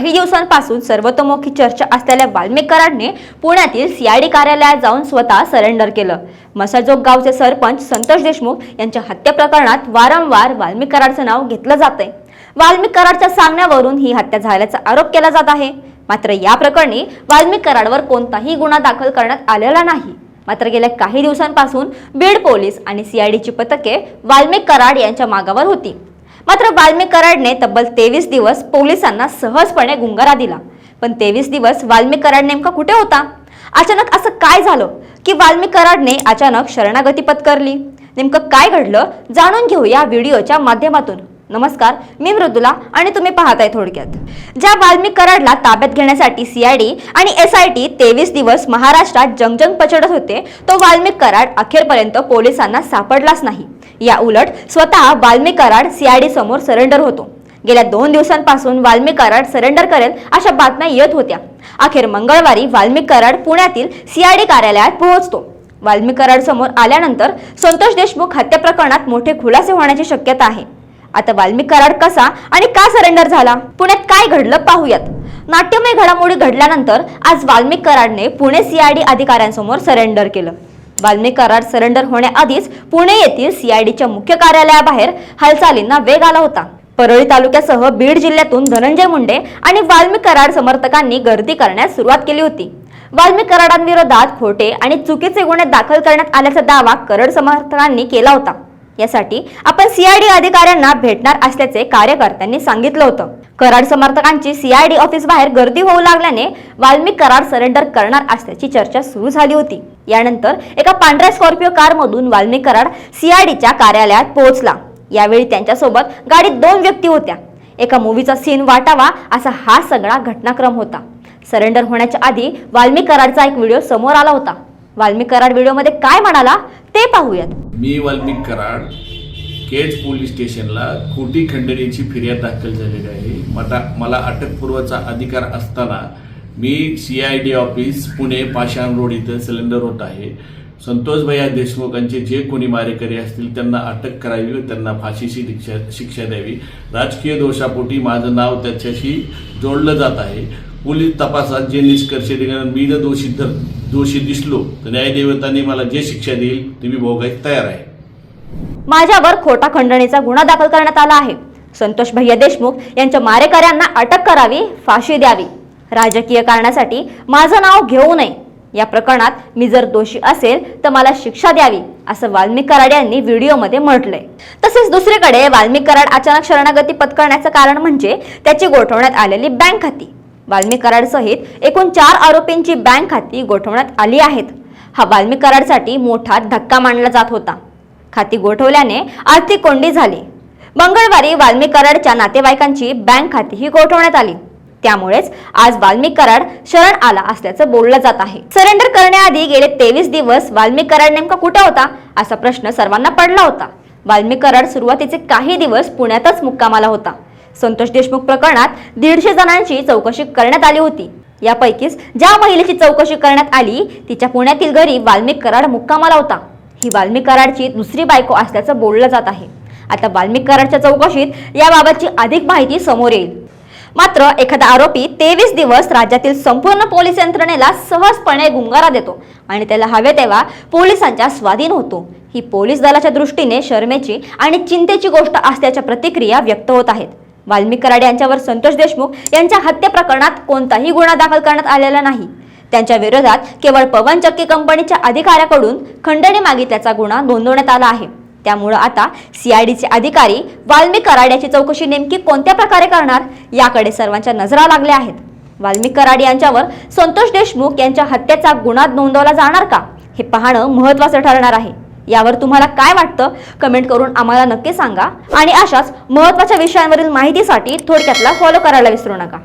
काही दिवसांपासून सर्वतोमुखी चर्चा असलेल्या वाल्मिक पुण्यातील सीआयडी कार्यालयात जाऊन स्वतः सरेंडर केलं. मसाजोग गावचे सरपंच संतोष देशमुख यांच्या हत्या प्रकरणात वारंवार वाल्मीकराडचं नाव घेतलं जातंय. वाल्मिक कराडच्या सांगण्यावरून ही हत्या झाल्याचा आरोप केला जात आहे. मात्र या प्रकरणी वाल्मिक कराडवर कोणताही गुन्हा दाखल करण्यात आलेला नाही. मात्र गेल्या काही दिवसांपासून बीड पोलीस आणि सीआयडीची पथके वाल्मिक कराड यांच्या मागावर होती. मात्र वाल्मिक कराडने तब्बल तेवीस दिवस पोलिसांना सहजपणे गुंगारा दिला. पण तेवीस दिवस वाल्मिक कराड नेमका कुठे होता? अचानक असं काय झालं की वाल्मिक कराडने अचानक शरणागती पत्करली? नेमकं काय घडलं? जाणून घेऊया व्हिडिओच्या माध्यमातून. नमस्कार मी मृदुला आणि तुम्ही पाहताय थोडक्यात. ज्या वाल्मिक कराडला ताब्यात घेण्यासाठी सीआयडी आणि एस आय टी तेवीस दिवस महाराष्ट्रात जंगजंग पचडत होते तो वाल्मिक कराड अखेरपर्यंत पोलिसांना सापडलाच नाही. या उलट स्वतः वाल्मी कराड सीआयडी समोर सरेंडर होतो. गेल्या दोन दिवसांपासून वाल्मी कराड सरेंडर करेल अशा बातम्या येत होत्या. अखेर मंगळवारी वाल्मी कराड पुण्यातील सीआयडी कार्यालयात पोहोचतो. वाल्मी कराड समोर आल्यानंतर संतोष देशमुख हत्या प्रकरणात मोठे खुलासे होण्याची शक्यता आहे. आता वाल्मी कराड कसा आणि का सरेंडर झाला? पुण्यात काय घडलं पाहूयात. नाट्यमय घडामोडी घडल्यानंतर आज वाल्मी कराडने पुणे सीआयडी अधिकाऱ्यांसमोर सरेंडर केलं. वाल्मी कराड सरेंडर होण्याआधीच पुणे येथील सीआयडीच्या मुख्य कार्यालयाबाहेर हालचालींना वेग आला होता. परळी तालुक्यासह बीड जिल्ह्यातून धनंजय मुंडे आणि वाल्मी कराड समर्थकांनी गर्दी करण्यास सुरुवात केली होती. वाल्मी कराडांविरोधात खोटे आणि चुकीचे गुन्हे दाखल करण्यात आल्याचा दावा कराड समर्थकांनी केला होता. यासाठी आपण सीआयडी अधिकाऱ्यांना भेटणार असल्याचे कार्यकर्त्यांनी सांगितलं होतं. कराड समर्थकांची सीआयडी ऑफिस बाहेर गर्दी होऊ लागल्याने वाल्मिक कराड सरेंडर करणार असल्याची चर्चा सुरू झाली होती. यानंतर एका पांढऱ्या स्कॉर्पिओ कारमधून वाल्मिक कराड सीआयडीच्या कार्यालयात पोहोचला. यावेळी त्यांच्यासोबत गाडीत दोन व्यक्ती होत्या. एका मूवीचा सीन वाटावा असा हा सगळा घटनाक्रम होता. सरेंडर होण्याच्या आधी वाल्मिक कराडचा एक व्हिडिओ समोर आला होता. वाल्मिक कराड व्हिडिओमध्ये काय म्हणाला? ते पाहूयात. मी वाल्मिक कराड केज पोलीस स्टेशनला खोटी खंडणीची फिर्याद दाखल झालेली आहे. मला मला अटकपूर्वाचा अधिकार असताना मी C I D office Pune Pashan road इथं सिलेंडर होत आहे. संतोष भैया देशमुखांचे जे कोणी मारेकरी असतील त्यांना अटक करावी व त्यांना फाशीची शिक्षा शिक्षा द्यावी. राजकीय दोषापोटी माझं नाव त्याच्याशी जोडलं जात आहे. पोलीस तपासात जे निष्कर्ष निघाल्यानंतर मी जर दोषी धर दोषी दिसलो तर न्यायदेवतांनी मला जे शिक्षा देईल ते मी भोगायला तयार आहे. माझ्यावर खोटा खंडणीचा गुन्हा दाखल करण्यात आला आहे. संतोष भैया देशमुख यांच्या मारेकऱ्यांना अटक करावी फाशी द्यावी. राजकीय कारणासाठी माझं नाव घेऊ नये. या प्रकरणात मी जर दोषी असेल तर मला शिक्षा द्यावी असं वाल्मिक कराड यांनी व्हिडिओमध्ये म्हटलंय. तसेच दुसरीकडे वाल्मिक कराड अचानक शरणागती पत्करण्याचं कारण म्हणजे त्याची गोठवण्यात आलेली बँक खाती. वाल्मी कराडसहित एकूण चार आरोपींची बँक खाती गोठवण्यात आली आहेत. हा वाल्मी कराडसाठी मोठा धक्का मानला जात होता. खाती गोठवल्याने आर्थिक कोंडी झाली. मंगळवारी वाल्मी कराडच्या नातेवाईकांची बँक खातीही गोठवण्यात आली. त्यामुळेच आज वाल्मी कराड शरण आला असल्याचं बोललं जात आहे. सरेंडर करण्याआधी गेले तेवीस दिवस वाल्मी कराड नेमका कुठे होता असा प्रश्न सर्वांना पडला होता. वाल्मी कराड सुरुवातीचे काही दिवस पुण्यातच मुक्कामाला होता. संतोष देशमुख प्रकरणात दीडशे जणांची चौकशी करण्यात आली होती. यापैकीच ज्या महिलेची चौकशी करण्यात आली तिच्या पुण्यातील घरी वाल्मिक कराड मुक्कामाला होता. ही वाल्मिक कराडची दुसरी बायको असल्याचं बोललं जात आहे. आता वाल्मिक कराडच्या चौकशीत याबाबतची अधिक माहिती समोर येईल. मात्र एखादा आरोपी तेवीस दिवस राज्यातील संपूर्ण पोलीस यंत्रणेला सहजपणे गुंगारा देतो आणि त्याला हवे तेव्हा पोलिसांच्या स्वाधीन होतो. ही पोलीस दलाच्या दृष्टीने शर्मेची आणि चिंतेची गोष्ट असल्याच्या प्रतिक्रिया व्यक्त होत आहेत. वाल्मिक कराड यांच्यावर संतोष देशमुख यांच्या हत्या प्रकरणात कोणताही गुन्हा दाखल करण्यात आलेला नाही. त्यांच्या विरोधात केवळ पवन चक्की कंपनीच्या अधिकाऱ्याकडून खंडणी मागितल्याचा गुन्हा नोंदवण्यात आला आहे. त्यामुळं आता सीआयडीचे अधिकारी वाल्मिक कराड याची चौकशी नेमकी कोणत्या प्रकारे करणार याकडे सर्वांच्या नजरा लागल्या आहेत. वाल्मिक कराड यांच्यावर संतोष देशमुख यांच्या हत्येचा गुन्हा नोंदवला जाणार का हे पाहणं महत्त्वाचं ठरणार आहे. यावर तुम्हाला काय वाटतं कमेंट करून आम्हाला नक्की सांगा. आणि अशाच महत्त्वाच्या विषयांवरील माहितीसाठी थोडक्यातला फॉलो करायला विसरू नका.